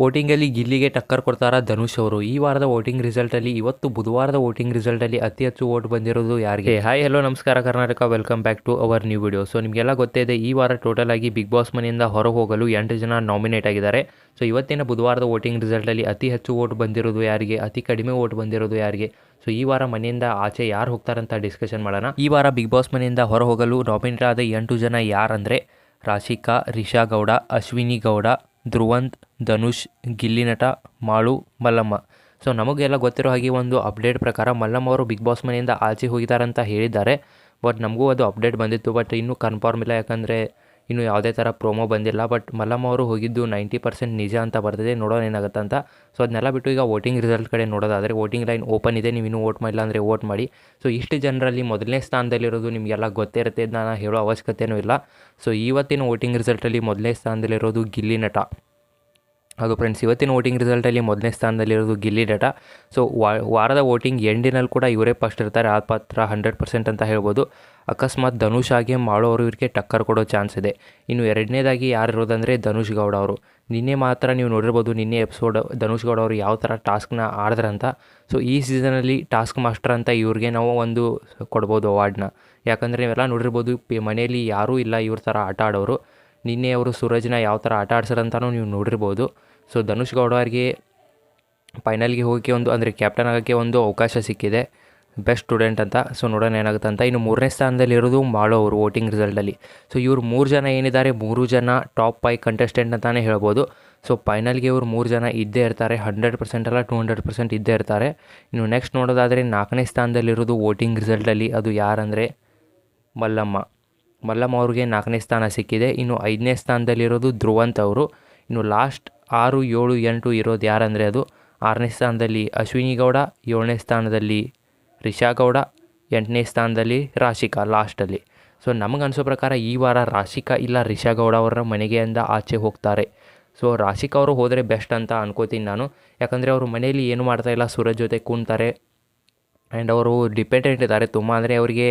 ವೋಟಿಂಗಲ್ಲಿ ಗಿಲ್ಲಿಗೆ ಟಕ್ಕರ್ ಕೊಡ್ತಾರ ಧನುಷ್ ಅವರು? ಈ ವಾರದ ವೋಟಿಂಗ್ ರಿಸಲ್ಟಲ್ಲಿ, ಇವತ್ತು ಬುಧವಾರದ ವೋಟಿಂಗ್ ರಿಸಲ್ಟಲ್ಲಿ ಅತಿ ಹೆಚ್ಚು ವೋಟ್ ಬಂದಿರೋದು ಯಾರಿಗೆ? ಹಾಯ್, ಹಲೋ, ನಮಸ್ಕಾರ, Karnataka. Welcome back to our new video so ನಿಮಗೆಲ್ಲ ಗೊತ್ತೇ ಇದೆ, ಈ ವಾರ ಟೋಟಲ್ ಆಗಿ ಬಿಗ್ ಬಾಸ್ ಮನೆಯಿಂದ ಹೊರ ಹೋಗಲು ಎಂಟು ಜನ ನಾಮಿನೇಟ್ ಆಗಿದ್ದಾರೆ. ಸೊ ಇವತ್ತಿನ ಬುಧವಾರದ ವೋಟಿಂಗ್ ರಿಸಲ್ಟಲ್ಲಿ ಅತಿ ಹೆಚ್ಚು ವೋಟ್ ಬಂದಿರೋದು ಯಾರಿಗೆ? ಅತಿ ಕಡಿಮೆ ವೋಟ್ ಬಂದಿರೋದು ಯಾರಿಗೆ? ಸೊ ಈ ವಾರ ಮನೆಯಿಂದ ಆಚೆ ಯಾರು ಹೋಗ್ತಾರಂತ ಡಿಸ್ಕಷನ್ ಮಾಡೋಣ. ಈ ವಾರ ಬಿಗ್ ಬಾಸ್ ಮನೆಯಿಂದ ಹೊರ ಹೋಗಲು ನಾಮಿನೇಟ್ ಆದ ಎಂಟು ಜನ ಯಾರಂದರೆ ರಾಶಿಕಾ, ರಿಷಾ ಗೌಡ, ಅಶ್ವಿನಿ ಗೌಡ ಧ್ರುವಂತ್, ಧನುಷ್, ಗಿಲ್ಲಿ ನಟ, ಮಾಳು, ಮಲ್ಲಮ್ಮ. ಸೊ ನಮಗೆಲ್ಲ ಗೊತ್ತಿರೋ ಹಾಗೆ ಒಂದು ಅಪ್ಡೇಟ್ ಪ್ರಕಾರ ಮಲ್ಲಮ್ಮ ಅವರು ಬಿಗ್ ಬಾಸ್ ಮನೆಯಿಂದ ಆಚೆ ಹೋಗಿದ್ದಾರೆ ಅಂತ ಹೇಳಿದ್ದಾರೆ. ಬಟ್ ನಮಗೂ ಅದು ಅಪ್ಡೇಟ್ ಬಂದಿತ್ತು. ಬಟ್ ಇನ್ನೂ ಕನ್ಫರ್ಮ್ ಇಲ್ಲ ಯಾಕಂದರೆ ಇನ್ನೂ ಯಾವುದೇ ಥರ ಪ್ರೋಮೋ ಬಂದಿಲ್ಲ, ಬಟ್ ಮಲ್ಲಮ್ಮ ಅವರು ಹೋಗಿದ್ದು ನೈಂಟಿ ಪರ್ಸೆಂಟ್ ನಿಜ ಅಂತ ಬರ್ತಿದೆ, ನೋಡೋಣ ಏನಾಗುತ್ತೆ ಅಂತ. ಸೊ ಅದನ್ನೆಲ್ಲ ಬಿಟ್ಟು ಈಗ ವೋಟಿಂಗ್ ರಿಸಲ್ಟ್ ಕಡೆ ನೋಡೋದಾದರೆ ವೋಟಿಂಗ್ ಲೈನ್ ಓಪನ್ ಇದೆ ನೀವು ಇನ್ನೂ ವೋಟ್ ಮಾಡಿಲ್ಲ ಅಂದರೆ ವೋಟ್ ಮಾಡಿ. ಸೊ ಇಷ್ಟು ಜನರಲ್ಲಿ ಮೊದಲನೇ ಸ್ಥಾನದಲ್ಲಿರೋದು ನಿಮಗೆಲ್ಲ ಗೊತ್ತೇ ಇರುತ್ತೆ ಇದು ನಾನು ಹೇಳೋ ಅವಶ್ಯಕತೆಯೂ ಇಲ್ಲ. ಸೊ ಇವತ್ತಿನ ವೋಟಿಂಗ್ ರಿಸಲ್ಟಲ್ಲಿ ಮೊದಲನೇ ಸ್ಥಾನದಲ್ಲಿರೋದು ಗಿಲ್ಲಿ ನಟ. ಹಾಗೂ ಫ್ರೆಂಡ್ಸ್ ಇವತ್ತಿನ ವೋಟಿಂಗ್ ರಿಸಲ್ಟಲ್ಲಿ ಮೊದಲನೇ ಸ್ಥಾನದಲ್ಲಿರೋದು ಗಿಲ್ಲಿ ಡೇಟಾ ಸೊ ವಾರದ ವೋಟಿಂಗ್ ಎಂಡಿನಲ್ಲಿ ಕೂಡ ಇವರೇ ಫಸ್ಟ್ ಇರ್ತಾರೆ. ಆ ಪಾತ್ರ ಹಂಡ್ರೆಡ್ ಪರ್ಸೆಂಟ್ ಅಂತ ಹೇಳ್ಬೋದು. ಅಕಸ್ಮಾತ್ ಧನುಷ್ ಆಗಿ ಮಾಡೋರು ಇವರಿಗೆ ಟಕ್ಕರ್ ಕೊಡೋ ಚಾನ್ಸ್ ಇದೆ. ಇನ್ನು ಎರಡನೇದಾಗಿ ಯಾರು ಇರೋದಂದರೆ ಧನುಷ್ ಗೌಡ ಅವರು. ನಿನ್ನೆ ಮಾತ್ರ ನೀವು ನೋಡಿರ್ಬೋದು, ನಿನ್ನೆ ಎಪಿಸೋಡ್ ಧನುಷ್ ಗೌಡ ಅವರು ಯಾವ ಥರ ಟಾಸ್ಕ್ನ ಆಡಿದ್ರಂತ. ಸೊ ಈ ಸೀಸನಲ್ಲಿ ಟಾಸ್ಕ್ ಮಾಸ್ಟರ್ ಅಂತ ಇವ್ರಿಗೆ ನಾವು ಒಂದು ಕೊಡ್ಬೋದು ಅವಾರ್ಡ್ನ ಯಾಕಂದರೆ ನೀವೆಲ್ಲ ನೋಡಿರ್ಬೋದು ಮನೆಯಲ್ಲಿ ಯಾರೂ ಇಲ್ಲ ಇವ್ರ ಥರ ಆಟ ಆಡೋರು. ನಿನ್ನೆ ಅವರು ಸೂರಜ್ನ ಯಾವ ಥರ ಆಟ ಆಡ್ಸರಂತಲೂ ನೀವು ನೋಡಿರ್ಬೋದು. ಸೊ ಧನುಷ್ ಗೌಡ ಅವರಿಗೆ ಫೈನಲ್ಗೆ ಹೋಗೋಕ್ಕೆ ಒಂದು, ಅಂದರೆ ಕ್ಯಾಪ್ಟನ್ ಆಗೋಕ್ಕೆ ಒಂದು ಅವಕಾಶ ಸಿಕ್ಕಿದೆ. ಬೆಸ್ಟ್ ಸ್ಟೂಡೆಂಟ್ ಅಂತ. ಸೊ ನೋಡೋಣ ಏನಾಗುತ್ತೆ ಅಂತ. ಇನ್ನು ಮೂರನೇ ಸ್ಥಾನದಲ್ಲಿ ಇರೋದು ಮಾಳೋ ಅವರು ವೋಟಿಂಗ್ ರಿಸಲ್ಟಲ್ಲಿ ಸೊ ಇವರು ಮೂರು ಜನ ಏನಿದ್ದಾರೆ? ಮೂರು ಜನ ಟಾಪ್ ಫೈ ಕಂಟೆಸ್ಟೆಂಟ್ ಅಂತಲೇ ಹೇಳ್ಬೋದು. ಸೊ ಫೈನಲ್ಗೆ ಇವರು ಮೂರು ಜನ ಇದ್ದೇ ಇರ್ತಾರೆ. ಹಂಡ್ರೆಡ್ ಪರ್ಸೆಂಟ್ ಅಲ್ಲ ಟು ಹಂಡ್ರೆಡ್ ಪರ್ಸೆಂಟ್ ಇದ್ದೇ ಇರ್ತಾರೆ. ಇನ್ನು ನೆಕ್ಸ್ಟ್ ನೋಡೋದಾದರೆ ನಾಲ್ಕನೇ ಸ್ಥಾನದಲ್ಲಿರೋದು ವೋಟಿಂಗ್ ರಿಸಲ್ಟಲ್ಲಿ ಅದು ಯಾರಂದರೆ? ಮಲ್ಲಮ್ಮ. ಮಲ್ಲಮ್ಮ ಅವ್ರಿಗೆ ನಾಲ್ಕನೇ ಸ್ಥಾನ ಸಿಕ್ಕಿದೆ. ಇನ್ನು ಐದನೇ ಸ್ಥಾನದಲ್ಲಿರೋದು ಧ್ರುವಂತ್ ಅವರು. ಇನ್ನು ಲಾಸ್ಟ್ ಆರು ಏಳು ಎಂಟು ಇರೋದು ಯಾರಂದರೆ ಅದು? ಆರನೇ ಸ್ಥಾನದಲ್ಲಿ ಅಶ್ವಿನಿ ಗೌಡ ಏಳನೇ ಸ್ಥಾನದಲ್ಲಿ ರಿಷಾ ಗೌಡ ಎಂಟನೇ ಸ್ಥಾನದಲ್ಲಿ ರಾಶಿಕಾ ಲಾಸ್ಟಲ್ಲಿ. ಸೊ ನಮಗೆ ಅನಿಸೋ ಪ್ರಕಾರ ಈ ವಾರ ರಾಶಿಕಾ ಇಲ್ಲ ರಿಷಾ ಗೌಡ ಅವರ ಮನೆಗೆಯಿಂದ ಆಚೆ ಹೋಗ್ತಾರೆ. ಸೊ, ರಾಶಿಕಾ ಅವರು ಹೋದರೆ ಬೆಸ್ಟ್ ಅಂತ ಅನ್ಕೋತೀನಿ ನಾನು. ಯಾಕಂದರೆ ಅವರು ಮನೆಯಲ್ಲಿ ಏನು ಮಾಡ್ತಾಯಿಲ್ಲ ಸೂರಜ್ ಜೊತೆ ಕೂತಾರೆ ಆ್ಯಂಡ್ ಅವರು ಡಿಪೆಂಡೆಂಟ್ ಇದ್ದಾರೆ. ತುಂಬ ಅಂದರೆ ಅವರಿಗೆ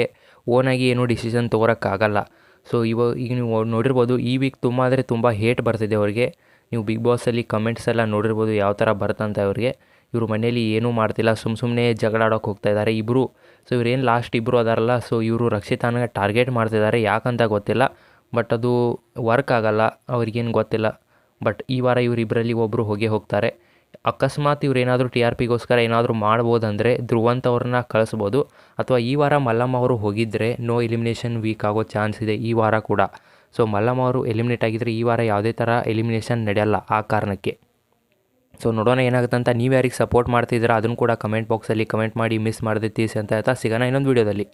ಓನಾಗಿ ಏನೂ ಡಿಸಿಷನ್ ತೊಗೊಳಕ್ಕಾಗಲ್ಲ ಸೊ ಇವಾಗ ಈಗ ನೀವು ನೋಡಿರ್ಬೋದು, ಈ ವೀಕ್ ತುಂಬ ಅಂದರೆ ತುಂಬ ಹೇಟ್ ಬರ್ತಿದೆ ಅವರಿಗೆ. ನೀವು ಬಿಗ್ ಬಾಸಲ್ಲಿ ಕಮೆಂಟ್ಸ್ ಎಲ್ಲ ನೋಡಿರ್ಬೋದು ಯಾವ ಥರ ಬರ್ತಂತ ಅವ್ರಿಗೆ ಇವರು ಮನೇಲಿ ಏನೂ ಮಾಡ್ತಿಲ್ಲ ಸುಮ್ಮ ಸುಮ್ಮನೆ ಜಗಳ ಆಡೋಕೆ ಹೋಗ್ತಾ ಇದ್ದಾರೆ ಇಬ್ಬರು ಸೊ ಇವ್ರೇನು ಲಾಸ್ಟ್ ಇಬ್ಬರು ಅದಾರಲ್ಲ ಸೊ ಇವರು ರಕ್ಷಿತಾನ ಟಾರ್ಗೆಟ್ ಮಾಡ್ತಿದ್ದಾರೆ ಯಾಕಂತ ಗೊತ್ತಿಲ್ಲ. ಬಟ್ ಅದು ವರ್ಕ್ ಆಗಲ್ಲ, ಅವ್ರಿಗೇನು ಗೊತ್ತಿಲ್ಲ. ಬಟ್ ಈ ವಾರ ಇವರಿಬ್ಬರಲ್ಲಿ ಒಬ್ಬರು ಹೋಗೇ ಹೋಗ್ತಾರೆ. ಅಕಸ್ಮಾತ್ ಇವ್ರು ಏನಾದರೂ ಟಿ ಆರ್ ಪಿಗೋಸ್ಕರ ಏನಾದರೂ ಮಾಡ್ಬೋದಂದರೆ ಧ್ರುವಂತ ಅವ್ರನ್ನ ಕಳಿಸ್ಬೋದು. ಅಥವಾ ಈ ವಾರ ಮಲ್ಲಮ್ಮ ಅವರು ಹೋಗಿದ್ದರೆ ನೋ ಎಲಿಮಿನೇಷನ್ ವೀಕ್ ಆಗೋ ಚಾನ್ಸ್ ಇದೆ ಈ ವಾರ ಕೂಡ. ಸೊ ಮಲ್ಲಮ್ಮ ಅವರು ಎಲಿಮಿನೇಟ್ ಆಗಿದ್ದರೆ ಈ ವಾರ ಯಾವುದೇ ಥರ ಎಲಿಮಿನೇಷನ್ ನಡೆಯಲ್ಲ ಆ ಕಾರಣಕ್ಕೆ. ಸೊ ನೋಡೋಣ ಏನಾಗುತ್ತೆ ಅಂತ ನೀವು ಯಾರಿಗೆ ಸಪೋರ್ಟ್ ಮಾಡ್ತಿದ್ದೀರಾ ಅದನ್ನು ಕೂಡ ಕಮೆಂಟ್ ಬಾಕ್ಸಲ್ಲಿ ಕಮೆಂಟ್ ಮಾಡಿ ಮಿಸ್ ಮಾಡದೆ ಅಂತ ಹೇಳ್ತಾ ಸಿಗೋಣ ಇನ್ನೊಂದು ವೀಡಿಯೋದಲ್ಲಿ